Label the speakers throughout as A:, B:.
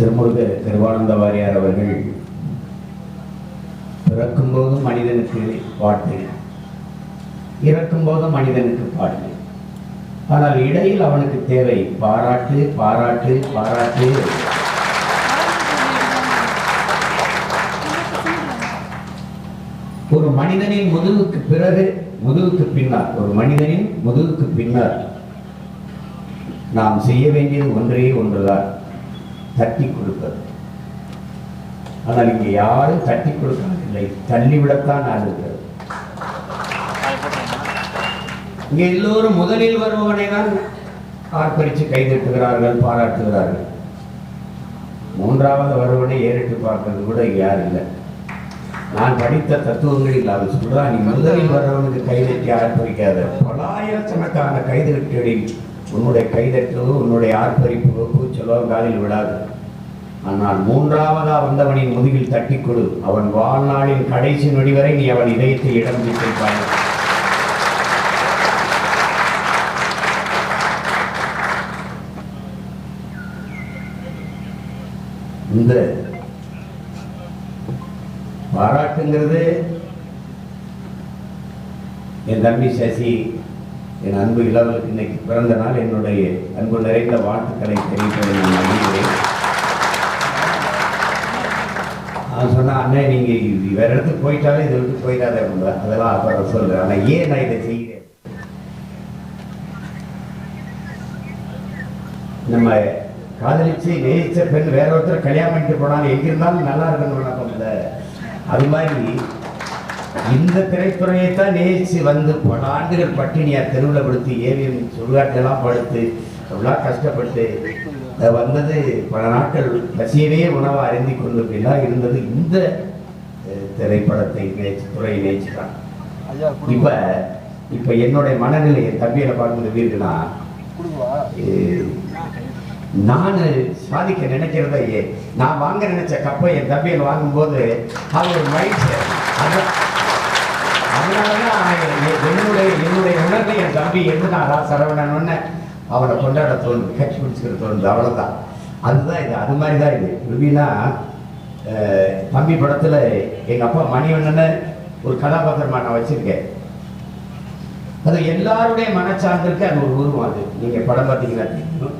A: திருமுருக திருவானந்த வாரியார் அவர்கள் பிறக்கும்போது மனிதனுக்கு பாட்டு இறக்கும்போது மனிதனுக்கு பாட்டு. ஆனால் இடையில் அவனுக்கு தேவை பாராட்டு பாராட்டு பாராட்டு. ஒரு மனிதனின் முதுகுக்கு பிறகு முதுகுக்கு பின்னால் ஒரு மனிதனின் முதுகுக்கு பின்னால் நாம் செய்ய வேண்டியது ஒன்றே ஒன்றுதான். தட்டி கொடுப்பது. ஆனால் இங்கே யாரும் தட்டி கொடுக்கவில்லை. தள்ளிவிடத்தான் ஆளுகிறது இங்கே எல்லோரும் முதலில் வருபவனை தான் ஆர்ப்பரித்து கைதட்டுகிறார்கள் பாராட்டுகிறார்கள். மூன்றாவது வருவனை ஏறிட்டு பார்க்கறது கூட யார் யாரும் இல்லை. நான் படித்த தத்துவங்களில் அது சொல்றான் நீ முதலில் வர்றவனுக்கு கைதட்டி ஆர்ப்பரிக்காத. பலாயிரக்கணக்கான கைதட்டுகளில் உன்னுடைய கைதட்டோ உன்னுடைய ஆர்ப்பரிப்போ அவன் காலில் விடாது. ஆனால் மூன்றாவதா வந்தவனின் முதுகில் தட்டி கொடு. அவன் வாழ்நாளின் கடைசி நொடி வரை நீ அவன் இதயத்தை இடம் பிடித்திருப்பாய் இந்த பாராட்டுங்கிறது என் தம்பி சசி என் அன்பு இளவலுக்கு இன்னைக்கு பிறந்த நாள். என்னுடைய அன்பு நிறைந்த வாழ்த்துக்களை தெரிவிப்பதை நான் நம்புகிறேன். நான் சொன்னா அண்ணே நீங்க இது இடத்துக்கு போயிட்டாலே இதை விட்டு போயிடாதே அப்படின்னா, அதெல்லாம் அப்புறம் சொல்கிறேன் ஆனால் ஏன் நான் இதை செய்கிறேன்? நம்ம காதலிச்சு நேசிச்ச பெண் வேற ஒருத்தர் கல்யாணம் பண்ணிட்டு போனாலும் எங்கே இருந்தாலும் நல்லா இருக்கணும் நினைப்போம்ல அது மாதிரி இந்த திரைத்துறையை தான் வந்து பல ஆண்டுகள் பட்டினியா தெருவில் படுத்து ஏவிஎம் சுடுகாட்டெல்லாம் படுத்து எவ்வளோ கஷ்டப்பட்டு வந்தது பல நாட்கள் பசியவே உணவை அறிந்து கொண்டு எல்லாம் இருந்தது. இந்த திரைப்படத்தை நேச்சு துறையை நேச்சு தான் இப்ப இப்ப என்னுடைய மனநிலை என் தம்பியில பார்க்கும்போது வீடுனா நான் சாதிக்க நினைக்கிறத நான் வாங்க நினைச்ச கப்பை என் தம்பியில் வாங்கும்போது அது ஒரு மைண்ட் செட் என்னுடைய என்னுடைய உணர்வு என் தம்பி என்னதான் சரவணன் உடனே அவனை கொண்டாட தோணுது கட்சி பிடிச்சிக்கிற தோணுது அவ்வளவுதான். அதுதான் இது அது மாதிரி தான் இது. எப்படின்னா அஹ், தம்பி படத்துல எங்க அப்பா மணிவண்ணனை ஒரு கதாபாத்திரமா நான் வச்சிருக்கேன். அது எல்லாருடைய மனச்சார்ந்திருக்கு அது ஒரு உருவம் அது. நீங்க படம் பார்த்தீங்கன்னா தெரியும்.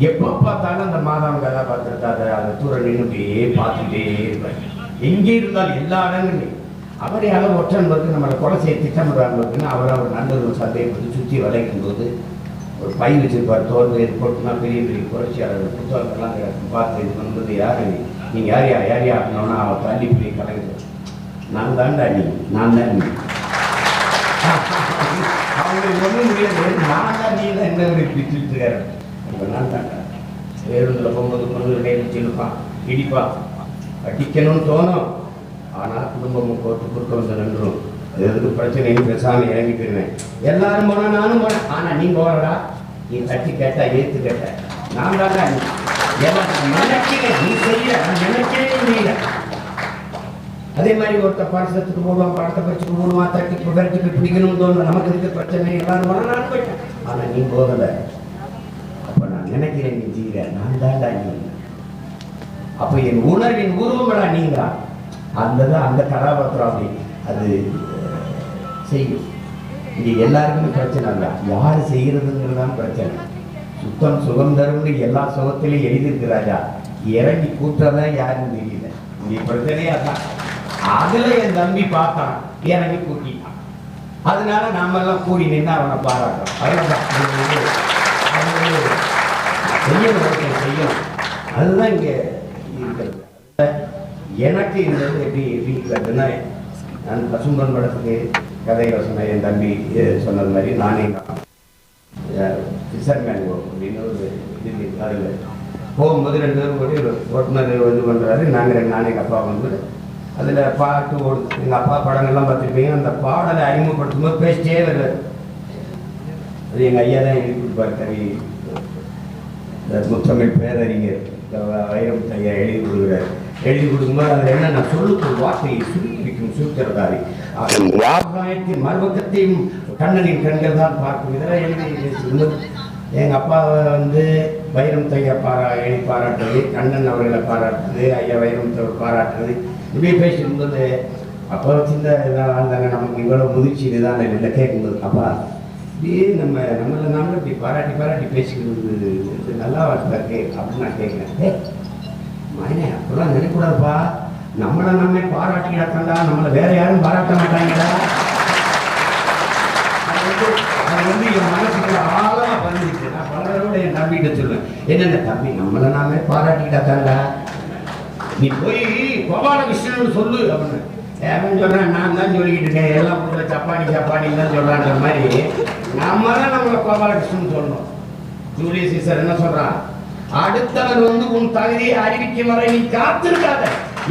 A: எப்போ பார்த்தாலும் அந்த மாதவன் கதாபாத்திரத்தை அதை தூர நின்றுட்டே பார்த்துட்டே இருப்பாங்க எங்கே இருந்தாலும் எல்லா இடங்களையும் அவரே அளவு ஒற்றன்பருக்கு நம்மளை கொலை செய்ய திட்டமிடுறாங்க அவர் அவர் நண்பர்கள் சந்தேகப்பட்டு சுற்றி வளைக்கும் போது ஒரு பை வச்சிருப்பார் தோல்வி இது போட்டுனா பெரிய பெரிய புரட்சியாளர்கள் புத்தகத்தெல்லாம் கிடக்கும். பார்த்து இது வந்தது யாரு? யார் யார் யார் அப்படின்னா அவன் தள்ளி போய் கலைஞர் நான் தாண்டா நீ. நான் தான் நீ. அவங்களுக்கு ஒன்றும் முடியாது நான் தான் நீ தான் என்ன ஒரு இருக்காரு அப்ப நான் தான்டா. பேருந்துல போகும்போது கொண்டு நேரில் இழுப்பான் இடிப்பான். அடிக்கணும்னு தோணும். ஆனால் குடும்பமும் கோர்ட்டு குறுக்க வந்து நின்றும். அது எதுக்கு பிரச்சனையும் பேசாமல் இறங்கி எல்லாரும் போனா நானும் போனேன். ஆனா நீ போறடா நீ தட்டி கேட்டா ஏத்து கேட்ட. நான் தான்டா நீ. நினைக்கிறேன் நீ செய்யல நான் முடியல அதே மாதிரி ஒருத்த பாடசத்துக்கு போடுவான் படத்தை பறிச்சுக்கு போடுவான் தட்டி புகழ்ச்சிக்கு பிடிக்கணும்னு தோணும் நமக்கு இருக்க பிரச்சனை? எல்லாரும் போனா நான் போயிட்டேன். ஆனா நீ போகல. அப்போ நான் நினைக்கிறேன் நீ செய்கிற நான் தான்டா நீ. அப்ப என் உணர்வின் உருவங்களா நீங்க அந்த தான் அந்த கதாபாத்திரம் அப்படி அது செய்யும். இது எல்லாருக்குமே பிரச்சனை இல்லை. யார் செய்கிறதுங்கிறது தான் பிரச்சனை. சுத்தம் சுகம் தரும்னு எல்லா சுகத்திலையும் எழுதியிருக்கு ராஜா. இறங்கி கூட்டுறதான் யாருன்னு தெரியல. இங்க பிரச்சனையே அதான். அதில் என் தம்பி பார்த்தான். இறங்கி கூட்டிட்டான். அதனால நாம எல்லாம் கூடி நின்று அவனை பாராட்டுறோம் அவ்வளவுதான். செய்யணும் செய்யணும். அதுதான் இங்கே எனக்கு இந்த எப்படி ஃபீல் இருக்கிறதுன்னா நான் பசும்பன் படத்துக்கு கதை யோசனை என் தம்பி சொன்னது மாதிரி நானே தான். ஃபிஷர்மேன் அப்படின்னு ஒரு இது அதில் போகும்போது ரெண்டு பேரும் கூட ஒரு ஓட்டுநர் இது பண்ணுறாரு நாங்கள் ரெண்டு நானே எங்கள் அப்பா வந்து அதில் பாட்டு ஓடுது எங்கள் அப்பா படங்கள்லாம் பார்த்துருப்பீங்க. அந்த பாடலை அறிமுகப்படுத்தும் போது பேசிட்டே வருவார். அது எங்கள் ஐயா தான் எழுதி கொடுப்பார் கவி முத்தமிழ் பேரறிஞர். வைரமுத்து ஐயா எழுதி கொடுக்குறாரு. எழுதி கொடுக்கும்போது அதில் என்ன நான் சொல்லுக்கு வார்த்தையை சுருக்கி வைக்கும் சூத்திரதாரி ஆகாயத்தின் மறுபக்கத்தையும் கண்ணனின் கண்கள் தான் பார்க்கும். இதெல்லாம் எழுதி எங்கள் அப்பாவை வந்து வைரம் தையா பாரா எழுதி பாராட்டுறது கண்ணன் அவர்களை பாராட்டுறது ஐயா வைரம் தவர் பாராட்டுறது இப்படி பேசியிருந்தது அப்போ சின்ன இதாக இருந்தாங்க நமக்கு இவ்வளோ முதிர்ச்சி இதுதான் இல்லை கேட்கும்போது அப்பா இப்படியே நம்ம நம்மளை நாமளும் இப்படி பாராட்டி பாராட்டி பேசிக்கிறது நல்லா இருக்கு அப்படின்னு நான் கேட்குறேன். ஏய், மகனே அப்படிலாம் நினைக்கூடாதுப்பா. நம்மளை நம்ம பாராட்டிக்கிடக்கண்டா நம்மளை வேற யாரும் பாராட்ட மாட்டாங்கடா. அது வந்து என் மனசுக்கு ஆழமாக பதிஞ்சிச்சு நான் பல தடவை என் தம்பிகிட்ட சொல்லுவேன் என்னென்ன தம்பி நம்மளை நாமே பாராட்டிக்கிட்டாக்கண்டா நீ போய் கோபாலகிருஷ்ணன் சொல்லு அப்படின்னு. அவன் சொல்றான் நான் தான் சொல்லிக்கிட்டு இருக்கேன். எல்லாம் புள்ள சப்பானி சப்பானின்னு தான் சொல்றான்ற மாதிரி. நம்ம தான் நம்மளை கோபாலகிருஷ்ணன் சொல்லணும். ஜூலியஸ் சீசர் என்ன சொல்கிறான் அடுத்தவன் வந்து உன் தகுதியை அறிவிக்கும் வரை நீ காத்திருக்காத.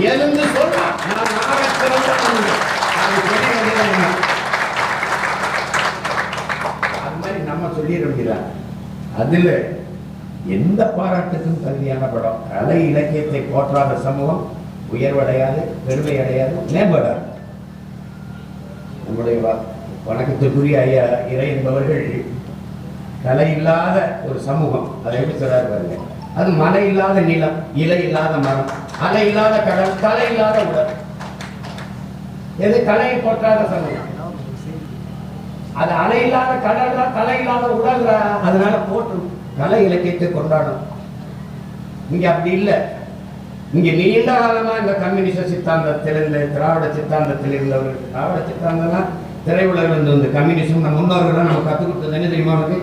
A: எழுந்து சொல்றான் நான் அது சொல்ல மாதிரி நம்ம சொல்லிட முடியல அதுல எந்த பாராட்டுக்கும் தகுதியான படம்? கலை இலக்கியத்தை போற்றாத சமூகம் உயர்வடையாது பெருமை அடையாது மேம்படாது. நம்முடைய வணக்கத்துக்குரிய ஐயா இறை என்பவர்கள் கலை இல்லாத ஒரு சமூகம். அதை எப்படி சொல்றாரு பாருங்க. அது மலை இல்லாத நிலம் இலை இல்லாத மரம் அலை இல்லாத கடல் கலை இல்லாத உடல். எது கலையை போற்றாத சமயம் அது அலை இல்லாத கடல் தான் கலை இல்லாத உடல் அதனால போற்று கலை இலக்கியத்தை கொண்டாடும் இங்க அப்படி இல்லை. இங்க நீண்ட காலமா இந்த கம்யூனிஸ்ட சித்தாந்தத்தில் இந்த திராவிட சித்தாந்தத்தில் இருந்தவர்கள் திராவிட சித்தாந்தம்னா திரையுலகில் இருந்து இந்த கம்யூனிசம் நம்ம முன்னோர்கள் நம்ம கற்றுக் கொடுத்தது என்ன தெரியுமா உனக்கு?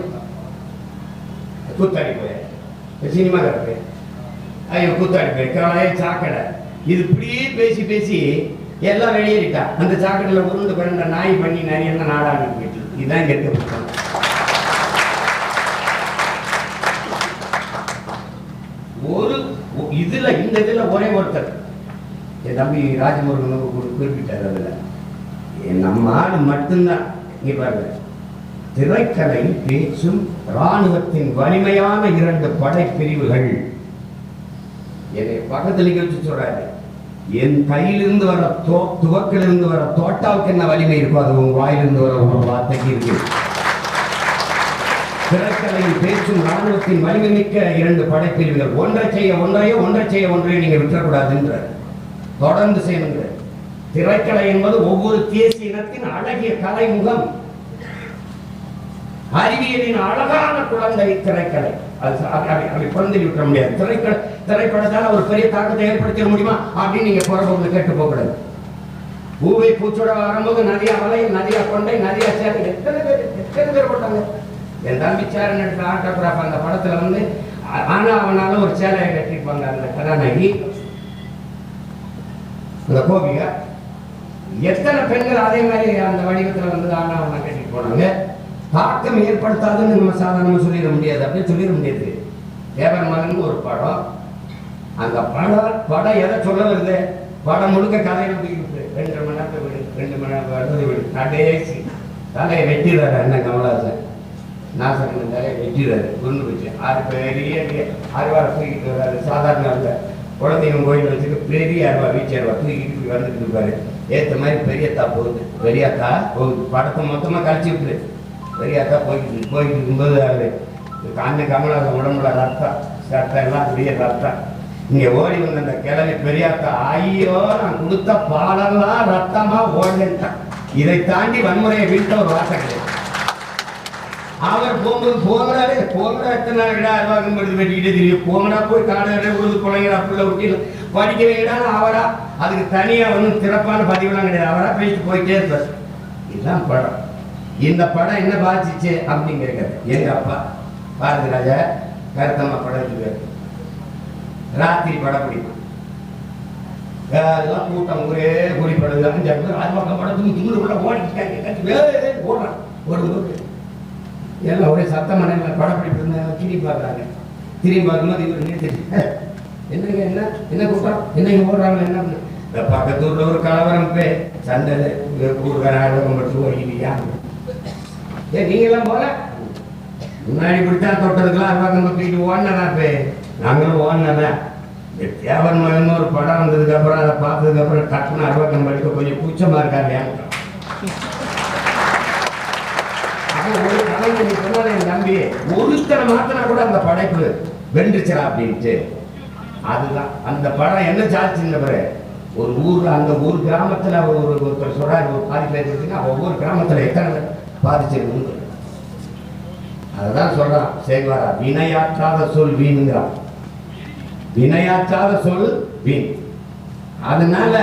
A: கூத்தாடி போய். சினிமா கருக்கு ஐயோ கூத்தாடி போய் காலையே சாக்கடை. இது இப்படியே பேசி பேசி எல்லாம் வெளியேறிட்டா. அந்த சாக்கடையில் உருண்டு பிறந்த நாய் பண்ணி நிறைய நாடாடி போயிட்டு இதுதான் இங்கே இருக்க ஒரு இதில் இந்த இதில் ஒரே ஒருத்தர். என் தம்பி ராஜமுருகன் ஒரு குறிப்பிட்டார் அதில். என் நம்ம ஆளு மட்டும்தான். இங்கே பாருங்க. திரைக்கலை பேச்சும் இராணுவத்தின் வலிமையான இரண்டு படைப்பிரிவுகள். என்னை பக்கத்தில் நிகழ்ச்சி வச்சு சொல்றாரு. என் கையிலிருந்து வர தோ துவக்கிலிருந்து வர தோட்டாவுக்கு என்ன வலிமை இருக்கோ அது உன் வாயிலிருந்து வர ஒரு வார்த்தைக்கு இருக்கு திரைக்கலையின் பேச்சும் ராணுவத்தின் வலிமை மிக்க இரண்டு படைப்பிரிவுகள். ஒன்றை செய்ய ஒன்றையோ ஒன்றை செய்ய ஒன்றையோ நீங்க விட்டுறக்கூடாதுன்ற தொடர்ந்து செய்யணுங்க திரைக்கலை என்பது ஒவ்வொரு தேசிய இனத்தின் அழகிய கலைமுகம். அறிவியலின் அழகான குழந்தை திரைக்கலை அது ச- அப்படி- அப்படி- குழந்தை விட்டுற முடியாது. திரைக்கலை திரைப்படத்தால் ஒரு பெரிய தாக்கத்தை ஏற்படுத்திட முடியுமா? அப்படின்னு நீங்க போறவங்க கேட்டு போகக்கூடாது. பூவை பூச்சோட வரும்போது நதியா வலை நதியா கொண்டை நதியா சேரை. எத்தனை பேர் எத்தனை பேர் போட்டாங்க? என் தம்பி சேரன் எடுத்த ஆட்டோகிராஃப் அந்த படத்துல வந்து ஆனா அவனால ஒரு சேலையை கட்டியிருப்பாங்க அந்த கதாநாயகி. அந்த கோபிகா. எத்தனை பெண்கள் அதே மாதிரி அந்த வடிவத்துல வந்து ஆனா அவனை கட்டிட்டு போனாங்க? தாக்கம் ஏற்படுத்தாதுன்னு நம்ம சாதாரணமா சொல்லிட முடியாது. அப்படியே சொல்லிட முடியாது. தேவர் மகன் ஒரு படம். அந்த படம் படம் எதை சொல்ல வருது படம் முழுக்க கதையில தூக்கிட்டு ரெண்டு மணி நேரத்தை விடு ரெண்டு மணி நேரம் விடு. கடைசி. தலையை வெட்டிடுறாரு அண்ணன் கமலாசன் நாசகன் தலையை வெட்டிடுறாரு. கொண்டு போச்சு. ஆறு பெரிய அறுவாரை தூக்கிட்டு வர்றாரு. சாதாரண இல்லை குழந்தைங்க கோயில் வச்சுட்டு பெரிய அருவா வீச்சு அருவா தூக்கிட்டு வந்துட்டு இருப்பாரு. ஏற்ற மாதிரி பெரியத்தா போகுது. பெரியத்தா போகுது. படத்தை மொத்தமாக கழிச்சு விட்டுரு. பெரியத்தா போயிட்டு போயிட்டு இருக்கும்போது அது அண்ணன் கமலாசன் உடம்புல ரத்தம் சட்டம் எல்லாம் பெரிய ரத்தம். இங்க ஓடி வந்த அந்த கிழவி பெரியாத்தா ஐயோ நான் கொடுத்த பாலெல்லாம் ரத்தமா ஓடுன்ட்டான் இதை தாண்டி வன்முறையை வீழ்த்த ஒரு வார்த்தை கிடையாது. அவர் போகும்போது போங்கடாரு போங்கடா எத்தனை நாள் விடா அருவாக்கம் படுத்து வெட்டிக்கிட்டே தெரியும் போங்கடா போய் காடு உழுது குழந்தைங்களா புள்ள விட்டு படிக்க வைக்கிறாங்க அவரா. அதுக்கு தனியாக ஒன்றும் சிறப்பான பதிவுலாம் கிடையாது. அவரா பேசிட்டு போயிட்டே இருப்பார். இதுதான் படம். இந்த படம் என்ன பாதிச்சிச்சு அப்படிங்கிறது எங்க அப்பா? பாரதி ராஜா கருத்தம்மா படம் இருக்காரு ராத்திரி படம் பிடிக்கும். எல்லாம் கூட்டம் ஒரே குறிப்பிடுது அஞ்சு பேர் அது பக்கம் படத்துக்கு திமிரு உள்ள ஓடிக்கிட்டாங்க. ஓடுறான். ஒரு ஊருக்கு எல்லாம் ஒரே சத்தம் மனையில் படப்பிடிப்பு இருந்தாங்க திரும்பி பார்க்குறாங்க. திரும்பி பார்க்கும்போது இவர் நிறுத்திட்டு என்னங்க என்ன என்ன கூட்டம்? என்னங்க ஓடுறாங்க என்ன இந்த பக்கத்து ஊரில் ஒரு கலவரம் பே. சண்டை ஊருக்கார ஆர்வம் பட்டு ஓடிக்கிட்டியா ஏ நீங்களாம் எல்லாம் போல முன்னாடி இப்படித்தான் தொட்டதுக்கெல்லாம் அருவாக்கம் தூக்கிட்டு ஓடினதா பே நாங்களும் ஓடினதா இந்த தேவன் மகன் ஒரு படம் வந்ததுக்கு அப்புறம் அதை பார்த்ததுக்கப்புறம் டக்குன்னு அருவாக்கம் படிக்க கொஞ்சம் கூச்சமா இருக்காரு அப்போ ஒரு கலைஞர் நீ சொன்னதை என் தம்பி. மாத்தினா கூட அந்த படைப்பு வென்றுச்சுடா அப்படின்ட்டு. அதுதான். அந்த படம் என்ன சாட்சின்னு பாரு. ஒரு ஊர்ல அந்த ஊர் கிராமத்துல ஒரு ஒரு- ஒருத்தர் சொல்றாரு ஒரு பாதிப்பு ஏற்படுத்தினா ஒவ்வொரு கிராமத்துல எத்தனை பாதிச்சிருக்குன்னு அதுதான் சொல்றான். சேகுவாரா வினையாற்றாத சொல் வீணுங்கிறான் வினையாற்றாத சொல் வீண். அதனால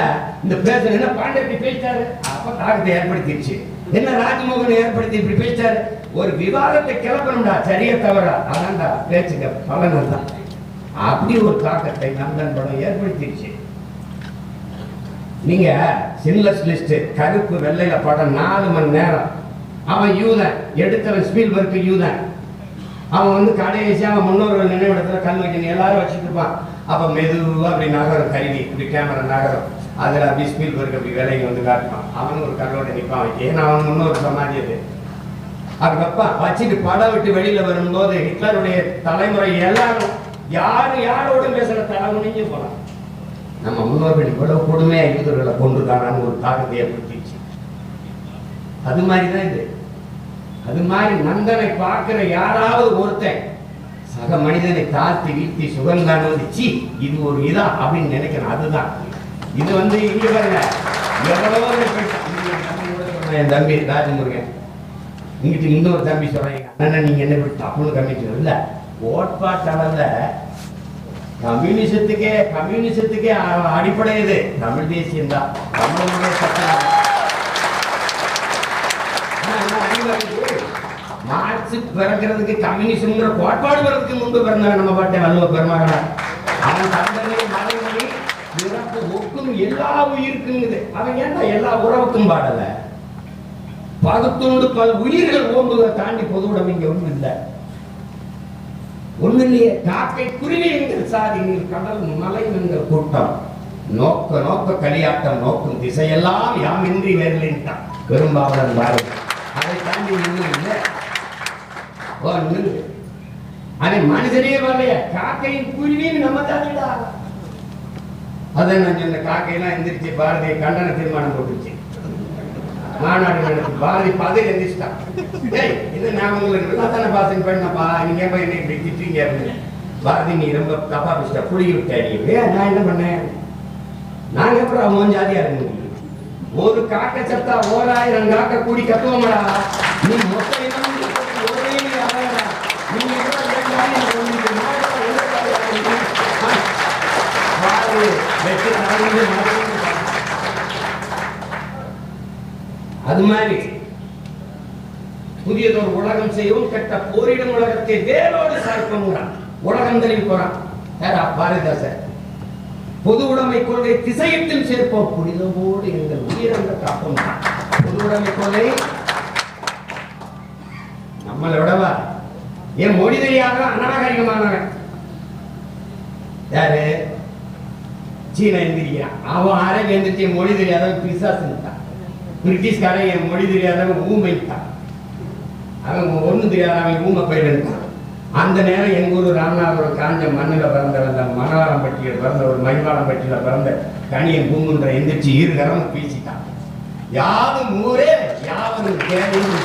A: இந்த பேசுற என்ன பாண்டே இப்படி பேசிட்டாரு? அப்ப தாக்கத்தை ஏற்படுத்திடுச்சு என்ன ராஜ்மோகன் ஏற்படுத்தி இப்படி பேசிட்டாரு? ஒரு விவாதத்தை கிளப்பணும்டா சரியா தவறா? அதான்டா பேச்சுங்க பலன் தான் அப்படி ஒரு தாக்கத்தை நந்தன் படம் ஏற்படுத்திடுச்சு நீங்க சின்லஸ் லிஸ்ட் கருப்பு வெள்ளையில படம் நாலு மணி நேரம். அவன் யூதன் எடுத்தவன் ஸ்பீல்பர்க்கு யூத. அவன் வந்து கடைசி அவன் முன்னோர்கள் நினைவிடத்துல கண் வைக்கணும் எல்லாரும் வச்சுட்டு இருப்பான் மெதுவாக அப்படி நகரம் கருவி இப்படி கேமரா நகரம். அதில் அப்படி ஸ்பீல்பர்க் அப்படி வேலைக்கு வந்து காட்டுவான். அவனும் ஒரு கல்லோட நிற்பான் ஏன்னா அவன் முன்னோர் சமாதி அது அதுக்கப்பா வச்சுட்டு படம் விட்டு வெளியில வரும்போது ஹிட்லருடைய தலைமுறை எல்லாரும் யார் யாரோடும் பேசுற தலைமுறைஞ்சு போலாம். நம்ம முன்னோர்கள் இவ்வளவு கொடுமையா யூதர்களை கொண்டுதானான்னு ஒரு தாக்கத்தை ஏற்படுத்திச்சு அது மாதிரி தான் இது. அது மாதிரி நந்தனை பார்க்கிற யாராவது ஒருத்தன் சக மனிதனை தாழ்த்தி வீழ்த்தி சுகந்தான் வந்து சி இது ஒரு இதா அப்படின்னு நினைக்கிறேன். அதுதான். இது வந்து இங்க பாருங்க. எவ்வளவோ என் தம்பி ராஜமுருகன். இங்கிட்டு இன்னொரு தம்பி சொல்றேன் அண்ணன் நீங்க என்ன இப்படி அப்படின்னு கம்மிட்டு இல்ல கோட்பாட்டளவுல கம்யூனிசத்துக்கே கம்யூனிசத்துக்கே அடிப்படை இது. தமிழ் தேசியம் தான். தமிழ் சட்டம் ஆனா என்ன அறிவாளிக்கு? மார்க்ஸ் பிறக்கிறதுக்கு கம்யூனிசம்ங்கிற கோட்பாடு வர்றதுக்கு முன்பு பிறந்தாங்க நம்ம பாட்டை வள்ளுவ பெருமகனா அவன் தந்தனை மறைமொழி இறப்பு ஒக்கும் எல்லா உயிருக்குங்குது. அவன் ஏன்டா எல்லா உறவுக்கும் பாடல? பகுத்துண்டு பல உயிர்கள் ஓம்புவதை தாண்டி பொதுவுடம் இங்க ஒன்றும் இல்லை. ஒண்ணு இல்லையே காக்கை குருவி எங்கள் சாதி நீர் கடல் மலை எங்கள் கூட்டம். நோக்க நோக்க களியாட்டம் நோக்கும் திசையெல்லாம் யாமின்றி வேர்லின்ட்டான். பெரும்பாவலன் பாரு அதை தாண்டி ஒண்ணும் இல்லை ஒண்ணு இல்லை. அதை மனுஷனே வரலைய? காக்கையின் குருவின்னு நம்ம தாண்டிடா அதை நான் சொன்ன காக்கையெல்லாம் எந்திரிச்சு பாரதிய கண்டன தீர்மானம் போட்டுச்சு மாநாடு நடத்தி பாரதி பதவி எந்திரிச்சிட்டான். டேய் இது நான் உங்களுக்கு நல்லா தானே பாசன் பண்ணப்பா. நீங்க ஏன் என்ன இப்படி திட்டுறீங்க அப்படின்னு. பாரதி நீ ரொம்ப தப்பா பேசிட்ட புளி விட்டா ஏன் நான் என்ன பண்ணேன்? நாங்க அப்புறம் அவன் ஜாதியா இருக்க ஒரு காக்க சத்தா ஓராயிரம் காக்க கூடி கத்துவோம்டா. நீ மொத்த இனம் ஒரே நீ அவன்டா. நீங்க கூட ரெண்டாயிரம் உங்களுக்கு நாடகம் எதிர்பார்க்கறீங்க. பாரு, வெற்றி நடந்து நடந்து அது மாதிரி புதியதொரு உலகம் செய்யவும் கெட்ட போரிடும் உலகத்தை வேரோடு சாய்ப்போங்கிறான் உலகம். தள்ளி போறான். யாரா? பொது உடைமை கொள்கை திசையிட்டும் சேர்ப்போம். புனிதமோடு எங்கள் உயிரங்க காப்போம். பொது உடைமை கொள்கை நம்மளை விடவா? ஏன் மொழி தெரியாத அநாகரிகமானவன் யாரு? சீன எந்திரிக்கிறான். அவன் அரபி எந்திரிச்சு மொழி தெரியாதவன் பிசாசுன்ட்டான் பிரிட்டிஷ்காரன் என் மொழி தெரியாதவன் ஊமைத்தான் அவன் ஒன்றும் தெரியாத அவன் ஊமை பயிரிட்டான் அந்த நேரம் எங்கள் ஊர் ராமநாதபுரம் காஞ்ச மண்ணில் பிறந்தவன் அந்த மணவாளம்பட்டியில் பிறந்த ஒரு மகிழ்வாளம்பட்டியில் பிறந்த கணியன் பூங்குன்ற எந்திரிச்சு இரு கரம் பேசிட்டான். யாரும் ஊரே யாவரும் தேவையும்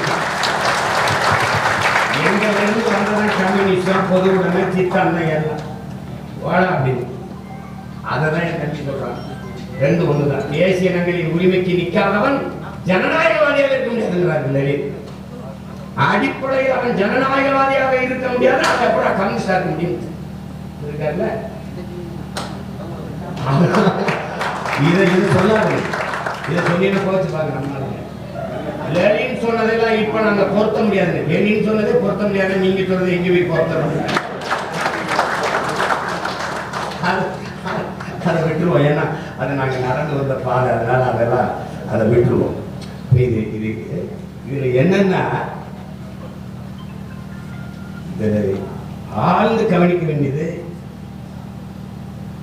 A: எங்க இருந்து வந்ததான் கம்யூனிஸ்டம் பொது உடைமை எல்லாம். வாழ அப்படின்னு. அதை தான் என் தம்பி சொல்றான் ரெண்டு ஒண்ணுதான். தேசிய நகரின் உரிமைக்கு நிக்காதவன் ஜனநாயகவாதியாக இருக்க முடியாதுங்கிறார் லலித் அடிப்படையில் அவன் ஜனநாயகவாதியாக இருக்க முடியாது அதை அப்புறம் கம்யூனிஸ்டா இருக்க முடியும் இதை இது சொல்லாது இதை சொன்னீங்க போச்சு பாருங்க நம்மளால. லெனின் சொன்னதெல்லாம் இப்ப நாங்க பொருத்த முடியாது லெனின் சொன்னதே பொருத்த முடியாது நீங்க சொன்னது எங்க போய் பொருத்தணும் முடியாது அது- அதை விட்டுருவோம். ஏன்னா அது நாங்க நடந்து வந்த பாதை அதனால அதெல்லாம் அதை விட்டுருவோம். இது இது இதுல என்னன்னா இந்த ஆழ்ந்து கவனிக்க வேண்டியது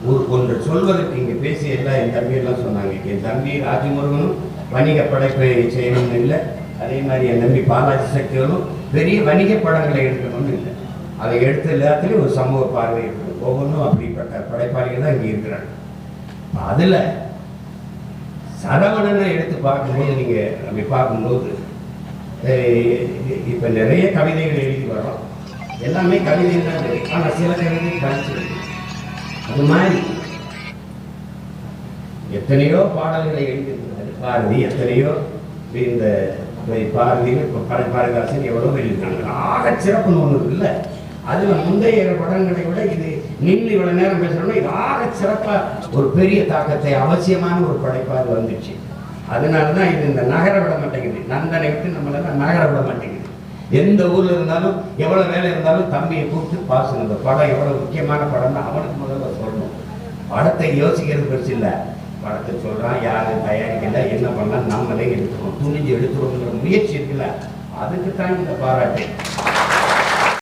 A: ஒரு ஒன்று சொல்வதற்கு இங்க பேசி எல்லாம் என் தம்பி எல்லாம் சொன்னாங்க. என் தம்பி ராஜமுருகனும் வணிக படைப்பை செய்யணும்னு இல்லை. அதே மாதிரி என் தம்பி பாலாஜி சக்திகளும் பெரிய வணிக படங்களை எடுக்கணும்னு இல்லை. அதை எடுத்த எல்லாத்துலேயும் ஒரு சமூக பார்வை இருக்கணும் ஒவ்வொன்றும் அப்படிப்பட்ட படைப்பாளிகள் தான் இங்கே இருக்கிறாங்க. அதுல சரவணனை எடுத்து பார்க்கும்போது நீங்க அப்படி பார்க்கும்போது இப்போ இப்ப நிறைய கவிதைகள் எழுதி வரோம் எல்லாமே கவிதை தான் இருக்கு. ஆனா சில கவிதை கழிச்சு அது மாதிரி எத்தனையோ பாடல்களை எழுதியிருக்கிறார். பாரதி எத்தனையோ இந்த பாரதியில் இப்போ பல பாரதிதாசன் எவ்வளோ எழுதியிருக்காங்க. ஆக சிறப்புன்னு ஒன்று இல்லை அதுல முந்தைய படங்களை விட இது நின்று இவ்வளவு நேரம் பேசுறோம்னா இது ஆக சிறப்பா ஒரு பெரிய தாக்கத்தை அவசியமான ஒரு படைப்பாக வந்துச்சு. அதனால தான் இது இந்த நகர விட மாட்டேங்குது. நந்தனை விட்டு நம்மள நகர விட மாட்டேங்குது. எந்த ஊர்ல இருந்தாலும் எவ்வளவு வேலை இருந்தாலும் தம்பியை கூப்பிட்டு பாசணும் இந்த படம் எவ்வளவு முக்கியமான படம்னு அவனுக்கு முதல்ல சொல்லணும். படத்தை யோசிக்கிறது பெருசு இல்லை. படத்தை சொல்றான் யாரு தயாரிக்கல என்ன பண்ணலாம் நம்மளே எடுத்துக்கிறோம் துணிஞ்சு எடுத்துருவோங்கிற முயற்சி இருக்குல்ல. அதுக்கு தான் இந்த பாராட்டு.